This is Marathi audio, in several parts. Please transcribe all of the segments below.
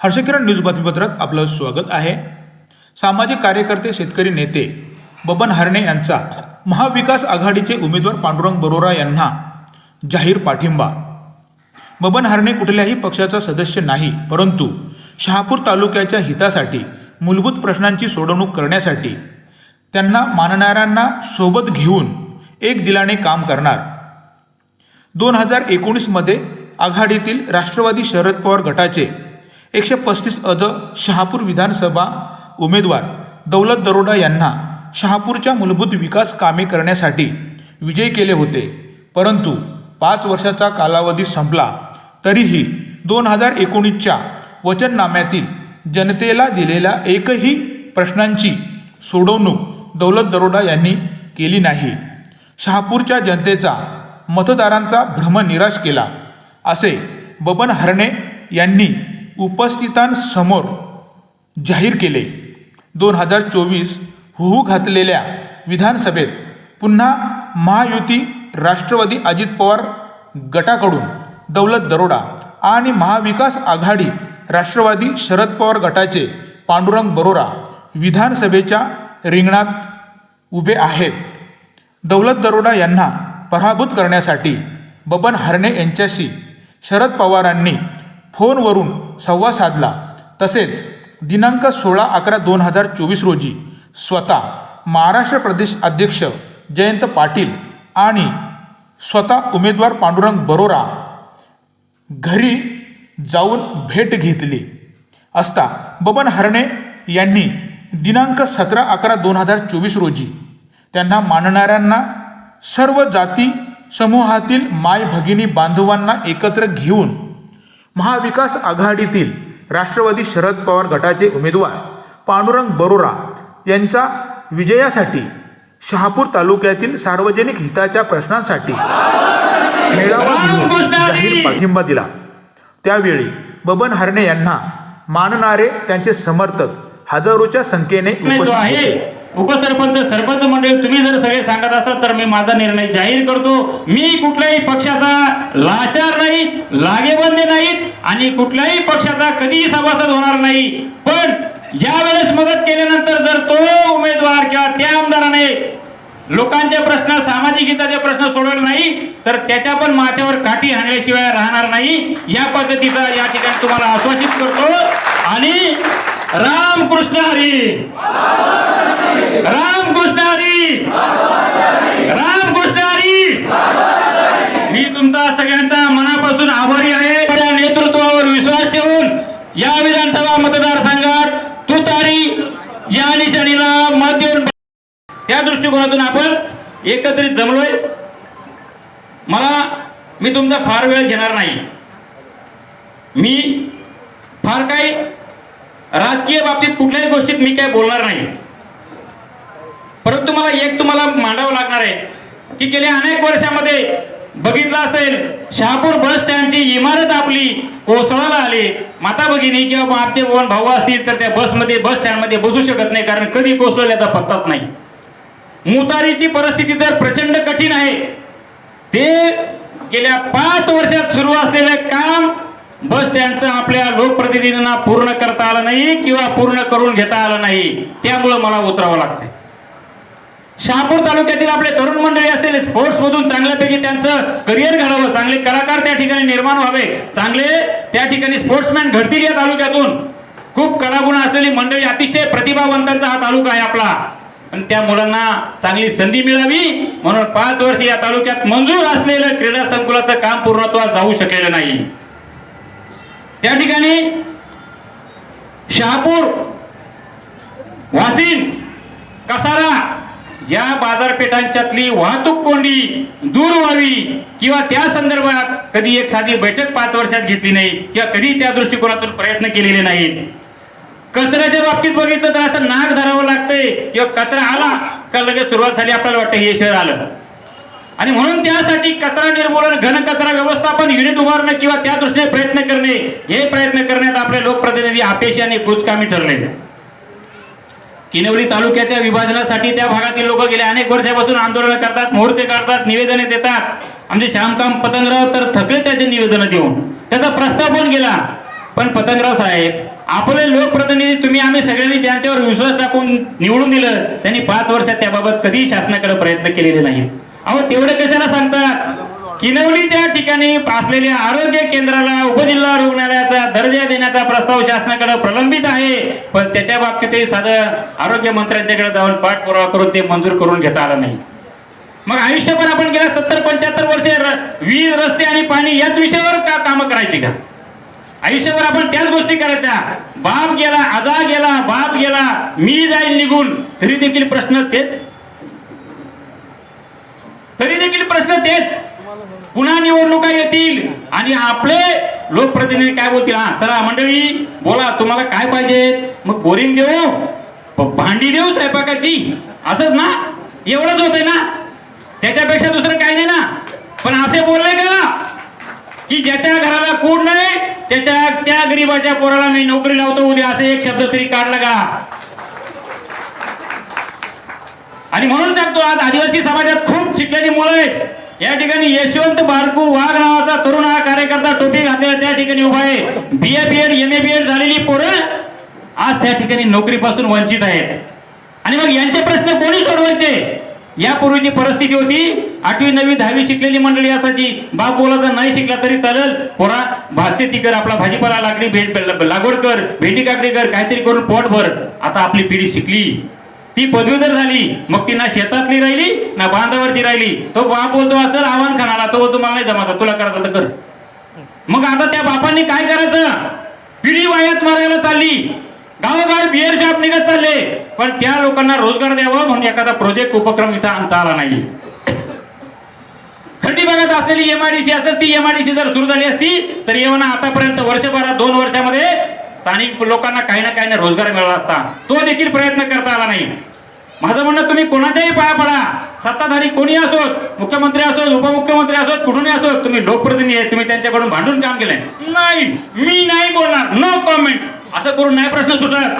हर्षकिरण न्यूज बातमीपत्रात आपलं स्वागत आहे. सामाजिक कार्यकर्ते शेतकरी नेते बबन हरणे यांचा महाविकास आघाडीचे उमेदवार पांडुरंग बरोरा यांना जाहीर पाठिंबा. बबन हरणे कुठल्याही पक्षाचा सदस्य नाही परंतु शहापूर तालुक्याच्या हितासाठी मूलभूत प्रश्नांची सोडवणूक करण्यासाठी त्यांना मानणाऱ्यांना सोबत घेऊन एक दिलाने काम करणार. दोन हजार एकोणीसमध्ये आघाडीतील राष्ट्रवादी शरद पवार गटाचे एकशे पस्तीस अज शहापूर विधानसभा उमेदवार दौलत दरोडा यांना शहापूरच्या मूलभूत विकास कामे करण्यासाठी विजयी केले होते. परंतु पाच वर्षाचा कालावधी संपला तरीही दोन हजार एकोणीसच्या वचननाम्यातील जनतेला दिलेल्या एकही प्रश्नांची सोडवणूक दौलत दरोडा यांनी केली नाही. शहापूरच्या जनतेचा मतदारांचा भ्रम निराश केला असे बबन हरणे यांनी उपस्थितांसमोर जाहीर केले. दोन हजार चोवीस हुहू घातलेल्या विधानसभेत पुन्हा महायुती राष्ट्रवादी अजित पवार गटाकडून दौलत दरोडा आणि महाविकास आघाडी राष्ट्रवादी शरद पवार गटाचे पांडुरंग बरोरा विधानसभेच्या रिंगणात उभे आहेत. दौलत दरोडा यांना पराभूत करण्यासाठी बबन हरणे यांच्याशी शरद पवारांनी फोनवरून संवाद साधला. तसेच दिनांक सोळा अकरा दोन हजार चोवीस रोजी स्वतः महाराष्ट्र प्रदेश अध्यक्ष जयंत पाटील आणि स्वतः उमेदवार पांडुरंग बरोरा घरी जाऊन भेट घेतली. असता बबन हरणे यांनी दिनांक सतरा अकरा दोन हजार चोवीस रोजी त्यांना मानणाऱ्यांना सर्व जाती समूहातील माय भगिनी बांधवांना एकत्र घेऊन महाविकास आघाडीतील राष्ट्रवादी शरद पवार गटाचे उमेदवार पांडुरंग बरोरा यांचा विजयासाठी शहापूर तालुक्यातील सार्वजनिक हिताच्या प्रश्नांसाठी मेळावा घेऊन जाहीर पाठिंबा दिला. त्यावेळी बबन हरणे यांना मानणारे त्यांचे समर्थक हजारोच्या संख्येने उपस्थित होते. उपसरपंच सरपंच मंडळी तुम्ही जर सगळे सांगत असाल तर मी माझा निर्णय जाहीर करतो. मी कुठल्याही पक्षाचा लाचार नाही लागेबंदे नाहीत आणि कुठल्याही पक्षाचा कधीही सभासद होणार नाही. पण ज्या वेळेस मदत केल्यानंतर जर तो उमेदवार किंवा त्या आमदाराने लोकांचे प्रश्न सामाजिक हिताचे प्रश्न सोडवले नाही तर त्याच्या पण माथ्यावर काठी हाणल्याशिवाय राहणार नाही. या पद्धतीचा या ठिकाणी तुम्हाला आश्वासित करतो. आणि रामकृष्ण हरी. रामकृष्ण हरी. रामकृष्ण हरी. मी तुमचा सगळ्यांचा मनापासून आभारी आहे. माझ्या नेतृत्वावर विश्वास ठेवून या विधानसभा मतदारसंघात तुतारी या निशाणीला मत देऊन त्या दृष्टिकोनातून आपण एकत्रित जमलोय. मला मी तुमचा फार वेळ घेणार नाही. मी फार काही राजकीय बाबतीत कुठल्याही गोष्टीत मी काही बोलणार नाही. परंतु मला एक तुम्हाला मांडावं लागणार आहे की गेल्या अनेक वर्षामध्ये बघितलं असेल शहापूर बस स्टँडची इमारत आपली कोसळायला आली. माता भगिनी किंवा मग वन भाऊ असतील तर त्या बसमध्ये बस स्टँडमध्ये बसू शकत नाही कारण कधी कोसळल्याचा पत्ताच नाही. मुतारीची परिस्थिती तर प्रचंड कठीण आहे. ते गेल्या पाच वर्षात सुरू असलेलं काम बस स्टँडचं आपल्या लोकप्रतिनिधींना पूर्ण करता आलं नाही किंवा पूर्ण करून घेता आलं नाही त्यामुळं मला उतरावं लागतंय. शहापूर तालुक्यातील आपले तरुण मंडळी असतील स्पोर्ट्स मधून चांगल्यापैकी त्यांचं करिअर घडावं चांगले कलाकार त्या ठिकाणी निर्माण व्हावे. चांगले त्या ठिकाणी स्पोर्ट्समॅन घडतील या तालुक्यातून. खूप कलागुण असलेली मंडळी अतिशय प्रतिभावंतांचा हा तालुका आहे आपला. पण त्या मुलांना चांगली संधी मिळावी म्हणून पाच वर्ष या तालुक्यात मंजूर असलेलं क्रीडा संकुलाचं काम पूर्णत्वास जाऊ शकलेलं नाही. त्या ठिकाणी शहापूर वासिन कसारा या बाजारपेठांच्यातली वाहतूक कोंडी दूर व्हावी किंवा त्या संदर्भात कधी एक साधी बैठक पाच वर्षात घेतली नाही किंवा कधी त्या दृष्टिकोनातून प्रयत्न केलेले नाहीत. कचऱ्याच्या बाबतीत बघितलं तर असं नाक धरावं लागतंय किंवा कचरा आला का लगेच सुरुवात झाली आपल्याला वाटतं हे शहर आलं. आणि म्हणून त्यासाठी कचरा निर्मूलन घनकचरा व्यवस्थापन युनिट उभारणं किंवा त्या दृष्टीने प्रयत्न करणे हे प्रयत्न करण्यात आपले लोकप्रतिनिधी अपयशी आणि कुचकामी ठरले किनवली तालुक्याच्या विभाजनासाठी त्या भागातील लोक गेले अनेक वर्षापासून आंदोलन करतात मुहूर्त काढतात निवेदने देतात. आमचे श्यामकाम पतंगराव तर थकले त्याचे निवेदन देऊन. त्याचा प्रस्ताव पण गेला पण पतंगराव साहेब आपले लोकप्रतिनिधी तुम्ही आम्ही सगळ्यांनी ज्यांच्यावर विश्वास टाकून निवडून दिलं त्यांनी पाच वर्षात त्याबाबत कधीही शासनाकडे प्रयत्न केलेले नाहीत. अहो तेवढं कशाला सांगतात? किनवलीच्या ठिकाणी असलेल्या आरोग्य केंद्राला उपजिल्हा रुग्णालयाचा दर्जा देण्याचा प्रस्ताव शासनाकडे प्रलंबित आहे. पण त्याच्या बाबतीतही साधं आरोग्य मंत्र्यांच्याकडे जाऊन पाठपुरावा करून ते मंजूर करून घेता आलं नाही. मग आयुष्यभर आपण गेल्या सत्तर पंच्याहत्तर वर्षे वीज रस्ते आणि पाणी याच विषयावर का कामं करायची का? आयुष्यभर आपण त्याच गोष्टी करायच्या. बाप गेला आजा गेला बाप गेला मी जाईल निघून. तरी देखील प्रश्न तेच तरी देखील प्रश्न तेच. पुन्हा निवडणुका येतील आणि आपले लोकप्रतिनिधी काय बोलतील? हा चला मंडळी बोला तुम्हाला काय पाहिजे? मग बोरिंग देऊ? भांडी देऊ स्वयंपाकाची? असंच ना? एवढंच होतंय ना? त्याच्यापेक्षा दुसरं काही नाही ना? पण असे बोलले का? की ज्याच्या घराला कूड नाही त्याच्या त्या गरीबाच्या पोराला मी नोकरी लावतो उद्या असे एक शब्द तरी काढला का? आणि म्हणून सांगतो आज आदिवासी समाजात खूप शिकलेली मुलं आहेत या ठिकाणी यशवंत बारकू वाघ नावाचा तरुण हा कार्यकर्ता टोपी घातलेला त्या ठिकाणी उभा आहे. B A B Ed M A B Ed झालेली पोरं आज त्या ठिकाणी नोकरीपासून वंचित आहेत. आणि मग यांचे प्रश्न कोणी सोडवायचे? यापूर्वीची परिस्थिती होती आठवी नववी दहावी शिकलेली मंडळी असायची बाप बोलायचा नाही शिकला तरी चालेल. पोरा भात कर आपला भाजीपाला लागली भेट लागवड कर भेंडी काकडी कर काहीतरी करून पोट भर. आता आपली पिढी शिकली. ती पदवीधर झाली. मग ती ना शेतातली राहिली ना बांधावरची राहिली. तो बाप बोलतो चल आव्हान खाणाला तो बोलतो मला नाही जमात तुला करायचं तर कर. मग आता त्या बापांनी काय करायचं? पिढी वायात मार्गाला चालली. गावोगाव बिअर शॉप निघत चालले. पण त्या लोकांना रोजगार द्यावा म्हणून एखादा प्रोजेक्ट उपक्रम इथं आणता आला नाही. खंडी भागात असलेली एमआयडीसी असेल ती एमआयडीसी जर सुरू झाली असती तर येवना आतापर्यंत वर्षभरात दोन वर्षामध्ये स्थानिक लोकांना काही ना काही ना रोजगार मिळाला असता. तो देखील प्रयत्न करता आला नाही. माझं म्हणणं तुम्ही कोणाच्याही पाया पडा. सत्ताधारी कोणी असोत मुख्यमंत्री असोत उपमुख्यमंत्री असोत कुठूनही असोत तुम्ही लोकप्रतिनिधी आहे तुम्ही त्यांच्याकडून भांडून काम केलंय. नाही मी नाही बोलणार. नो कॉमेंट असं करून नाही प्रश्न सुटत.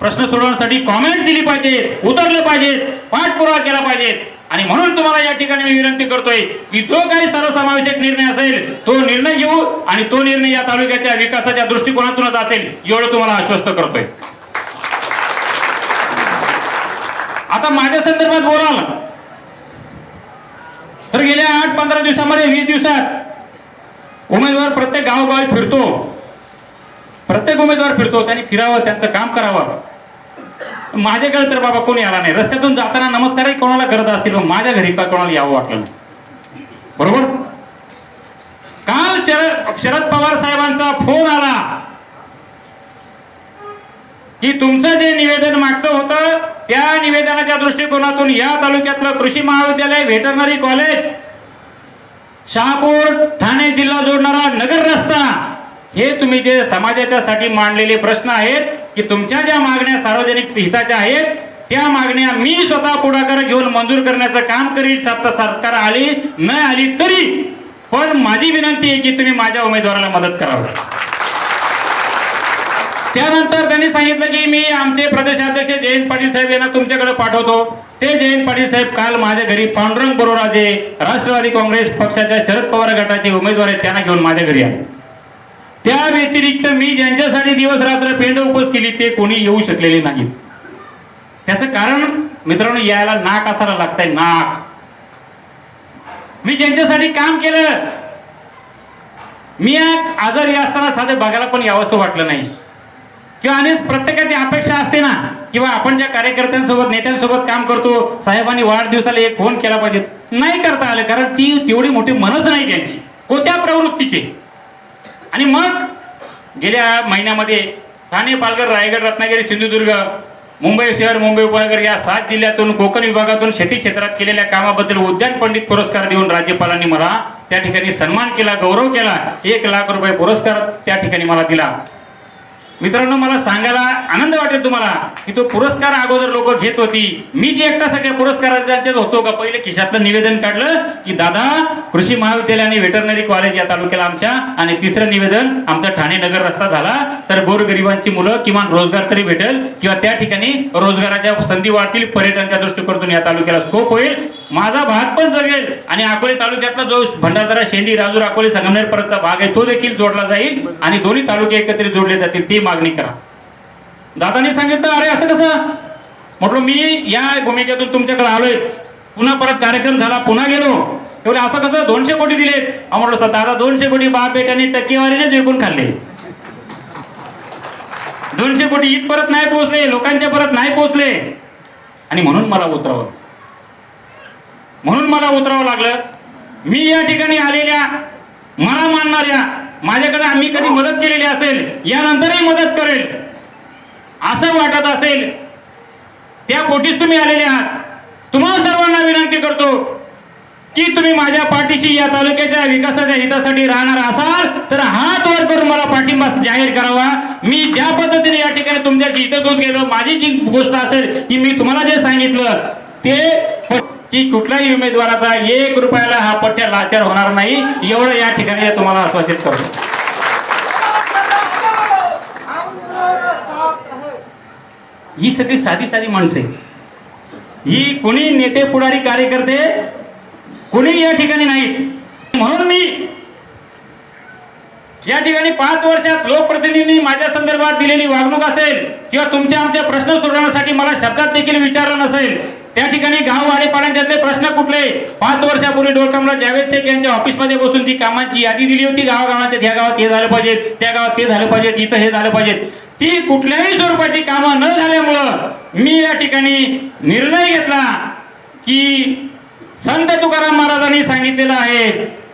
प्रश्न सोडवण्यासाठी कॉमेंट दिली पाहिजे उतरले पाहिजेत पाठपुरावा केला पाहिजे आणि म्हणून तुम्हाला या ठिकाणी मी विनंती करतोय की जो काही सर्वसमावेशक निर्णय असेल तो निर्णय घेऊ आणि तो निर्णय या तालुक्याच्या विकासाच्या दृष्टिकोनातूनच असेल एवढं तुम्हाला आश्वस्त करतोय. आता माझ्या संदर्भात बोलाल. तर गेल्या आठ पंधरा दिवसामध्ये वीस दिवसात उमेदवार प्रत्येक गावोगावी फिरतो. प्रत्येक उमेदवार फिरतो त्यांनी फिरावं त्यांचं काम करावं. माझ्याकडे तर बाबा कोणी आला नाही. रस्त्यातून जाताना नमस्कारही कोणाला करत असतील? माझ्या घरी का कोणाला यावं वाटलं नाही? बरोबर? काल शरद शरद पवार साहेबांचा फोन आला की तुमचं जे निवेदन मागचं होतं त्या निवेदनाच्या दृष्टिकोनातून या तालुक्यातलं कृषी महाविद्यालय व्हेटरनरी कॉलेज शहापूर ठाणे जिल्हा जोडणारा नगर रस्ता हे तुम्ही जे समाजाच्या साठी मांडलेले प्रश्न आहेत की तुमच्या ज्या मागण्या सार्वजनिक हिताच्या आहेत त्या मागण्या मी स्वतः पुढाकार घेऊन मंजूर करण्याचं काम करील सरकार आली न आली तरी. पण माझी विनंती आहे की तुम्ही माझ्या उमेदवाराला मदत करावं. त्यानंतर त्यांनी सांगितलं की मी आमचे प्रदेशाध्यक्ष जयंत पाटील साहेब यांना तुमच्याकडे पाठवतो. ते जयंत पाटील साहेब काल माझ्या घरी पांडुरंग बरोरा जे राष्ट्रवादी काँग्रेस पक्षाच्या शरद पवार गटाचे उमेदवार आहेत त्यांना घेऊन माझ्या घरी आले. त्या व्यतिरिक्त मी ज्यांच्यासाठी दिवस रात्र पेंड उपस केली ते कोणी येऊ शकलेले नाहीत. त्याचं कारण मित्रांनो यायला नाक असायला लागतंय नाक. मी ज्यांच्यासाठी काम केलं मी आजारी असताना साधे बघायला पण यावंसं वाटलं नाही. किंवा आणि प्रत्येकाची अपेक्षा असते ना किंवा आपण ज्या कार्यकर्त्यांसोबत नेत्यांसोबत काम करतो साहेबांनी वाढदिवसाला एक फोन केला पाहिजे. नाही करता आलं कारण ती तेवढी मोठी मनच नाही त्यांची. कोणत्या प्रवृत्तीचे? आणि मग गेल्या महिन्यामध्ये ठाणे पालघर रायगड रत्नागिरी सिंधुदुर्ग मुंबई शहर मुंबई उपनगर या सात जिल्ह्यातून कोकण विभागातून शेती क्षेत्रात केलेल्या कामाबद्दल उद्यान पंडित पुरस्कार देऊन राज्यपालांनी मला त्या ठिकाणी सन्मान केला गौरव केला. एक लाख रुपये पुरस्कार त्या ठिकाणी मला दिला. मित्रांनो मला सांगायला आनंद वाटेल तुम्हाला की तो पुरस्कार अगोदर लोक घेत होती. मी जे एकटा सगळ्या पुरस्काराच्याच होतो का? पहिले खिशातलं निवेदन काढलं की दादा कृषी महाविद्यालय आणि व्हेटरनरी कॉलेज या तालुक्याला आमच्या आणि तिसरं निवेदन आमचा ठाणे नगर रस्ता झाला. तर गोरगरिबांची मुलं किमान रोजगार तरी भेटेल किंवा त्या ठिकाणी रोजगाराच्या संधी वाढतील पर्यटनच्या दृष्टिकोनातून या तालुक्याला स्कोप होईल. माझा भाग पण जगेल आणि अकोले तालुक्यातला जो भंडारदरा शेंडी राजूर अकोले संगमनेर परतचा भाग आहे तो देखील जोडला जाईल आणि दोन्ही तालुके एकत्रित जोडले जातील ती मागणी करा. दादानी सांगितलं अरे असं कसं? म्हटलं मी या भूमिकेतून तुमच्याकडे आलोय. पुन्हा परत कार्यक्रम झाला पुन्हा गेलो. एवढे असं कसं? दोनशे कोटी दिलेत. म्हटलं सर दादा दोनशे कोटी बाप बेट्याने टक्केवारीनेच विकून खाल्ले. दोनशे कोटी इथपर्यंत नाही पोहोचले लोकांच्या परत नाही पोहोचले. आणि म्हणून मला उतरावं. म्हणून मला उतरावं लागलं. मी या ठिकाणी आलेल्या मला मानणाऱ्या माझ्याकडे आम्ही कधी मदत केलेली असेल यानंतरही मदत करेल. असं वाटत असेल त्या पोटीच तुम्ही आलेले आहात. तुम्हाला सर्वांना विनंती करतो की तुम्ही माझ्या पाठीशी या तालुक्याच्या विकासाच्या हितासाठी राहणार असाल तर हात वर करून मला पाठिंबा जाहीर करावा. मी ज्या पद्धतीने या ठिकाणी तुमच्याशी इथं घेऊन गेलो माझी जी गोष्ट असेल की मी तुम्हाला जे सांगितलं ते की कुठल्याही उमेदवाराचा एक रुपयाला हा पट्ट्या लाचार होणार नाही. एवढं या ठिकाणी तुम्हाला आश्वासित करतो. ही सगळी साधी साधी माणसे ही कुणी नेते पुढारी कार्यकर्ते कुणी या ठिकाणी नाहीत. म्हणून मी या ठिकाणी पाच वर्षात लोकप्रतिनिधींनी माझ्या संदर्भात दिलेली वागणूक असेल किंवा तुमच्या आमच्या प्रश्न सोडवण्यासाठी मला शब्दात देखील विचारलं नसेल त्या ठिकाणी गाव वाडेपाड्यांच्यातले प्रश्न कुठले? पाच वर्षापूर्वी डोळकमला जावेद शेख यांच्या ऑफिसमध्ये बसून ती कामांची यादी दिली होती. गावागावाच्या त्या गावात हे झालं पाहिजे त्या गावात ते झालं पाहिजे इथं हे झालं पाहिजे ती कुठल्याही स्वरूपाची कामं न झाल्यामुळं मी या ठिकाणी निर्णय घेतला की संत तुकाराम महाराजांनी सांगितलेलं आहे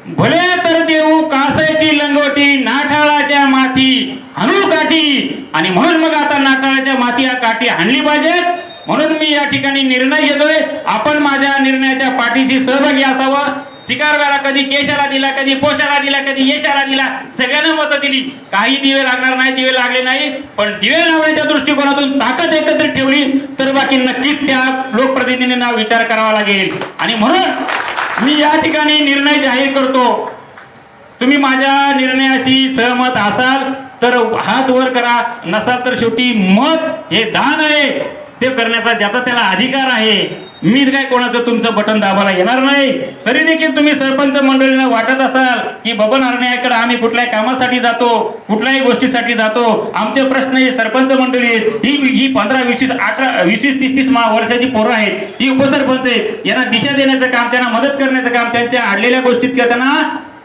भले तर देऊ कासायची लंगोटी नाठाळाच्या माती हणू काठी आणि म्हणून मग आता नाठाळाच्या माती या काठी हाणली पाहिजेत. म्हणून मी या ठिकाणी निर्णय घेतोय. आपण माझ्या निर्णयाच्या पाठीशी सहभागी असावं. शिकारव्याला कधी केशाला दिला कधी पोशाला दिला कधी यशाला दिला सगळ्यांना मतं दिली. काही दिवे लागणार नाही दिवे लागले नाही. पण दिवे लावण्याच्या दृष्टिकोनातून ताकद एकत्रित ठेवली तर बाकी नक्कीच त्या लोकप्रतिनिधींना विचार करावा लागेल. आणि म्हणून मी या ठिकाणी निर्णय जाहीर करतो. तुम्ही माझ्या निर्णयाशी सहमत असाल तर हात वर करा. नसाल तर शेवटी मत हे दान आहे. ते करण्याचा ज्याचा त्याला अधिकार आहे मी काय कोणाचं तुमचं बटन दाबायला येणार नाही? तरी देखील तुम्ही सरपंच मंडळींना वाटत असाल की बबन हरण्याकडे आम्ही कुठल्याही कामासाठी जातो कुठल्याही गोष्टीसाठी जातो. आमचे प्रश्न हे सरपंच मंडळी ही ही पंधरा वीस अठरा वीस तीस तीस वर्षाची पोरं आहेत. ही उपसरपंच आहेत. यांना दिशा देण्याचं काम त्यांना मदत करण्याचं काम त्यांच्या अडलेल्या गोष्टीत किंवा त्यांना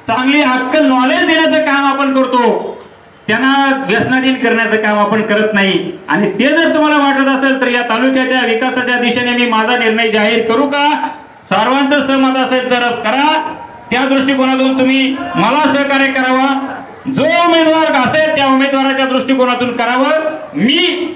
चांगली हक्क नॉलेज देण्याचं काम आपण करतो. त्यांना व्यसनाधीन करण्याचं काम आपण करत नाही. आणि ते जर तुम्हाला वाटत असेल तर या तालुक्याच्या विकासाच्या दिशेने मी माझा निर्णय जाहीर करू का? सर्वांचं सहमत असेल तर करा. त्या दृष्टिकोनातून तुम्ही मला सहकार्य करावं. जो उमेदवार असेल त्या उमेदवाराच्या दृष्टिकोनातून करावं. मी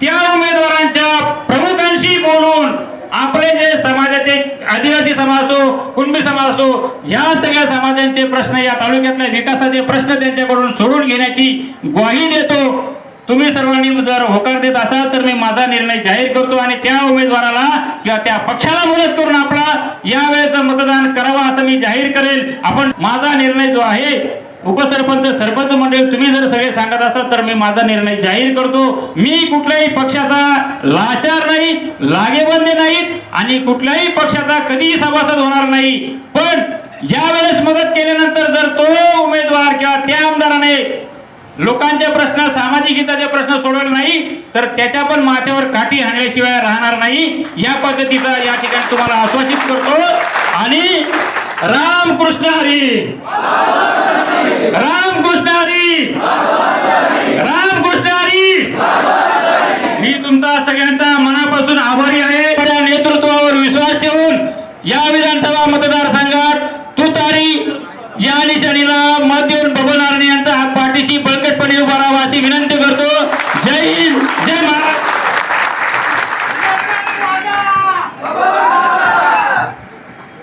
त्या उमेदवारांच्या प्रमुखांशी बोलून आपले जे समाजाचे आदिवासी समाज असो कुणबी समाज असो या सगळ्या समाजांचे प्रश्न या तालुक्यातल्या विकासाचे प्रश्न त्यांच्याकडून सोडून घेण्याची ग्वाही देतो. तुम्ही सर्वांनी जर होकार देत असाल तर मी माझा निर्णय जाहीर करतो आणि त्या उमेदवाराला किंवा त्या पक्षाला मदत करून आपला यावेळेचं मतदान करावं असं मी जाहीर करेल. आपण माझा निर्णय जो आहे उपसरपंच सरपंच मंडळी तुम्ही जर सगळे सांगत असाल तर मी माझा निर्णय जाहीर करतो. मी कुठल्याही पक्षाचा लाचार नाही लागेबंदे नाहीत आणि कुठल्याही पक्षाचा कधीही सभासद होणार नाही. पण यावेळेस मदत केल्यानंतर जर तो उमेदवार किंवा त्या आमदाराने लोकांचे प्रश्न सामाजिक हिताचे प्रश्न सोडवले नाही तर त्याच्या पण माथ्यावर काठी हाणल्याशिवाय राहणार नाही. या पद्धतीचा या ठिकाणी तुम्हाला आश्वासित करतो. आणि रामकृष्ण हरी.